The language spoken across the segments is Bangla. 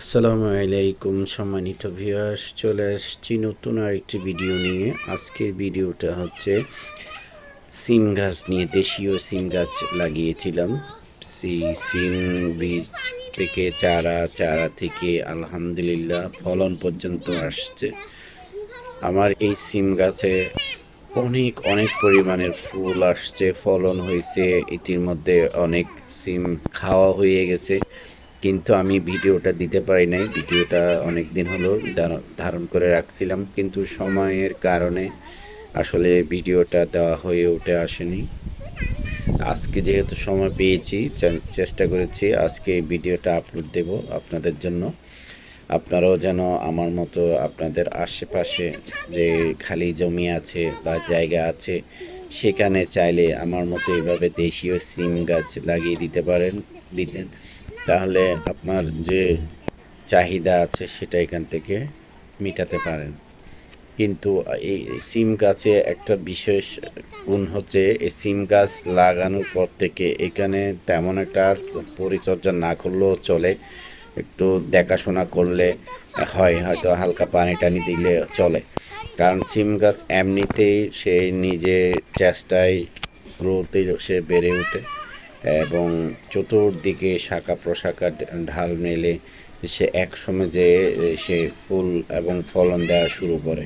আসসালামু আলাইকুম সম্মানিত ভিউয়ার্স, চলে আসছি নতুন আরেকটি ভিডিও নিয়ে। আজকের ভিডিওটা হচ্ছে সিম গাছ নিয়ে, দেশীয় সিম গাছ লাগিয়েছিলাম। সেই সিম বীজ থেকে, চারা চারা থেকে আলহামদুলিল্লাহ ফলন পর্যন্ত আসছে। আমার এই সিম গাছে অনেক অনেক পরিমাণের ফুল আসছে, ফলন হয়েছে। এটির মধ্যে অনেক সিম খাওয়া হয়ে গেছে। কিন্তু আমি ভিডিওটা দিতে পারি নাই। ভিডিওটা অনেক দিন হলো ধার- ধারণ করে রাখছিলাম, কিন্তু সময়ের কারণে আসলে ভিডিওটা দেওয়া হয়ে উঠে আসেনি। আজকে যেহেতু সময় পেয়েছি চেষ্টা করেছি আজকে ভিডিওটা আপলোড দেব আপনাদের জন্য। আপনারাও যেন আমার মতো আপনাদের আশেপাশে যে খালি জমি আছে বা জায়গা আছে, সেখানে চাইলে আমার মতো এভাবে দেশীয় সিম গাছ লাগিয়ে দিতে পারেন, দিতেন। তাহলে আপনার যে চাহিদা আছে সেটা এখান থেকে মেটাতে পারেন। কিন্তু এই সিম গাছে একটা বিশেষ গুণ হচ্ছে, এই সিম গাছ লাগানোর পর থেকে এখানে তেমন একটা পরিচর্যা না করলেও চলে। একটু দেখাশোনা করলে হয়, হয়তো হালকা পানি টানি দিলে চলে। কারণ সিম গাছ এমনিতেই সে নিজে চেষ্টায় গ্রোতে সে বেড়ে ওঠে। এবং চতুর্দিকে শাখা প্রশাখা ঢাল মেলে সে একসময় যে সে ফুল এবং ফলন দেওয়া শুরু করে।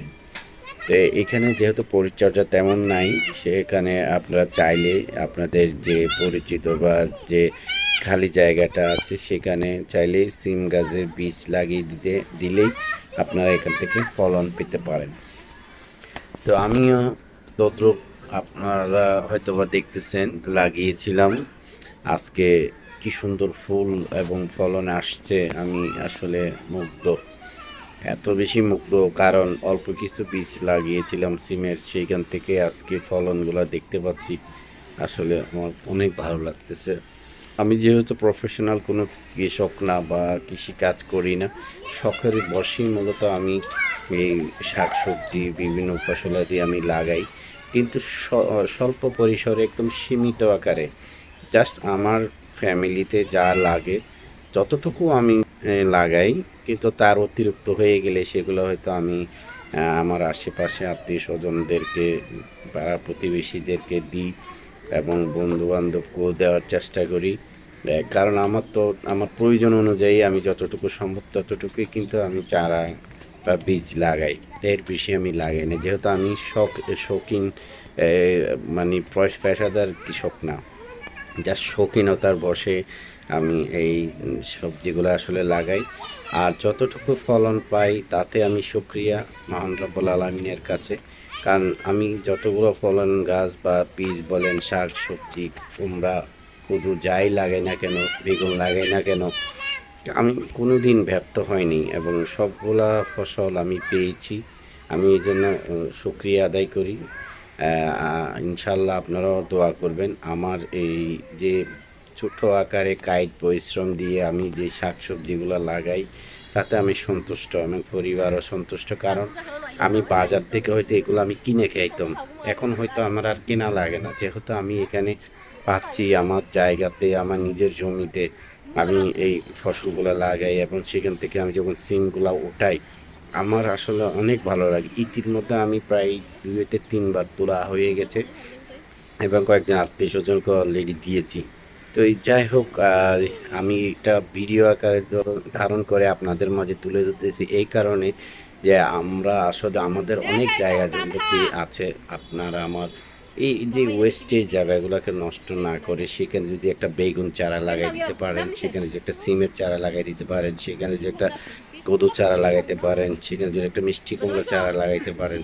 তো এখানে যেহেতু পরিচর্যা তেমন নাই, সেখানে আপনারা চাইলে আপনাদের যে পরিচিত বা যে খালি জায়গাটা আছে সেখানে চাইলে সিম গাছের বীজ লাগিয়ে দিতে, দিলেই আপনারা এখান থেকে ফলন পেতে পারেন। তো আমিও তদ্রুপ আপনারা হয়তো বা দেখতেছেন, লাগিয়েছিলাম। আজকে কি সুন্দর ফুল এবং ফলন আসছে, আমি আসলে মুগ্ধ। এত বেশি মুগ্ধ, কারণ অল্প কিছু বীজ লাগিয়েছিলাম সিমের, সেইখান থেকে আজকে ফলনগুলো দেখতে পাচ্ছি। আসলে আমার অনেক ভালো লাগতেছে। আমি যেহেতু প্রফেশনাল কোনো কৃষক না বা কৃষি কাজ করি না, শখের বসেই মূলত আমি এই শাক সবজি বিভিন্ন ফসলাদি আমি লাগাই। কিন্তু স্বল্প পরিসরে একদম সীমিত আকারে জাস্ট আমার ফ্যামিলিতে যা লাগে, যতটুকু আমি লাগাই, কিন্তু তার অতিরিক্ত হয়ে গেলে সেগুলো হয়তো আমি আমার আশেপাশে আত্মীয় স্বজনদেরকে পাড়া প্রতিবেশীদেরকে দিই এবং বন্ধু বান্ধবকেও দেওয়ার চেষ্টা করি। কারণ আমার তো, আমার প্রয়োজন অনুযায়ী আমি যতটুকু সম্ভব ততটুকুই কিন্তু আমি চারা বা বীজ লাগাই। এর বেশি আমি লাগাই না। যেহেতু আমি শখ, শৌখিন মানে পেশাদার কৃষক না। যা শৌখিনতার বসে আমি এই সবজিগুলো আসলে লাগাই। আর যতটুকু ফলন পাই তাতে আমি সুক্রিয়া মহান আলমিনের কাছে। কারণ আমি যতগুলো ফলন গাছ বা বীজ বলেন, শাক, সবজি, কুমড়া, কুদু যাই লাগাই না কেন, বেগুন লাগাই না কেন, আমি কোনো দিন ব্যর্থ হয়নি এবং সবগুলা ফসল আমি পেয়েছি। আমি এই জন্য সুক্রিয়া আদায় করি। ইনশাল্লাহ আপনারাও দোয়া করবেন। আমার এই যে ছোট আকারে কায়িক পরিশ্রম দিয়ে আমি যে শাক সবজিগুলো লাগাই, তাতে আমি সন্তুষ্ট, আমার পরিবারও সন্তুষ্ট। কারণ আমি বাজার থেকে হয়তো এগুলো আমি কিনে খাইতাম। এখন হয়তো আমার আর কেনা লাগে না। যেহেতু আমি এখানে পাচ্ছি আমার জায়গাতে, আমার নিজের জমিতে, আমি এই ফসলগুলো লাগাই এবং সেখান থেকে আমি যখন সিমগুলো উঠাই আমার আসলে অনেক ভালো লাগে। ইতিমধ্যে আমি প্রায় দুইতে তিনবার তোলা হয়ে গেছে এবং কয়েকজন আত্মীয় স্বজনকে অলরেডি দিয়েছি। তো এই যাই হোক আমি এটা ভিডিও আকারে ধর- ধারণ করে আপনাদের মাঝে তুলে ধরতেছি। এই কারণে যে আমরা আসলে আমাদের অনেক জায়গা জমিতে আছে। আপনারা আমার এই যে ওয়েস্টেজ জায়গাগুলোকে নষ্ট না করে সেখানে যদি একটা বেগুন চারা লাগাই দিতে পারেন, সেখানে যদি একটা সিমের চারা লাগাই দিতে পারেন, সেখানে যদি একটা কদু চারা লাগাইতে পারেন, সেখানে যদি একটা মিষ্টি কুমড়ো চারা লাগাইতে পারেন,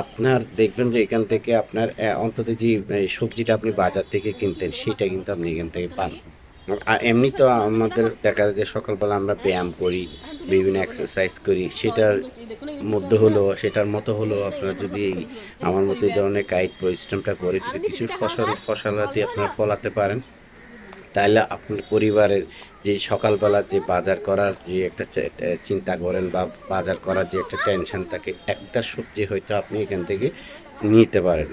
আপনার দেখবেন যে এখান থেকে আপনার অন্তত যে সবজিটা আপনি বাজার থেকে কিনতেন, সেটা কিন্তু আপনি এখান থেকে পান। আর এমনি তো আমাদের দেখা যায় যে সকালবেলা আমরা ব্যায়াম করি, বিভিন্ন এক্সারসাইজ করি, সেটার মধ্যে হলো সেটার মতো হলো আপনারা যদি আমার মতো এই ধরনের কায়িক পরিশ্রমটা করে যদি কিছু ফসল, ফসলাদি আপনারা ফলাতে পারেন তাহলে আপনার পরিবারের যে সকালবেলা যে বাজার করার যে একটা চিন্তা করেন বা বাজার করার যে একটা টেনশন থাকে, একটা সবজি হয়তো আপনি এখান থেকে নিতে পারেন।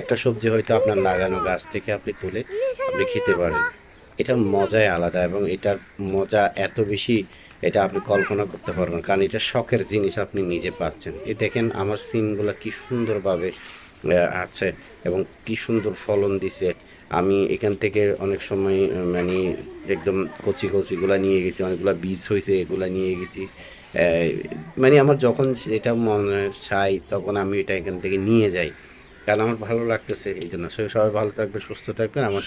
একটা সবজি হয়তো আপনার লাগানো গাছ থেকে আপনি তুলে আপনি খেতে পারেন। এটার মজাই আলাদা এবং এটার মজা এত বেশি, এটা আপনি কল্পনা করতে পারবেন কারণ এটা শখের জিনিস আপনি নিজে পাচ্ছেন। এই দেখেন আমার সিমগুলো কি সুন্দরভাবে আছে এবং কি সুন্দর ফলন দিছে। আমি এখান থেকে অনেক সময় মানে একদম কচি কচিগুলা নিয়ে গেছি, অনেকগুলো বীজ হয়েছে এগুলো নিয়ে গেছি। মানে আমার যখন এটা মনে চাই তখন আমি এটা এখান থেকে নিয়ে যাই। কারণ আমার ভালো লাগতেছে, এই জন্য। সবাই ভালো থাকবে, সুস্থ থাকবেন। আমার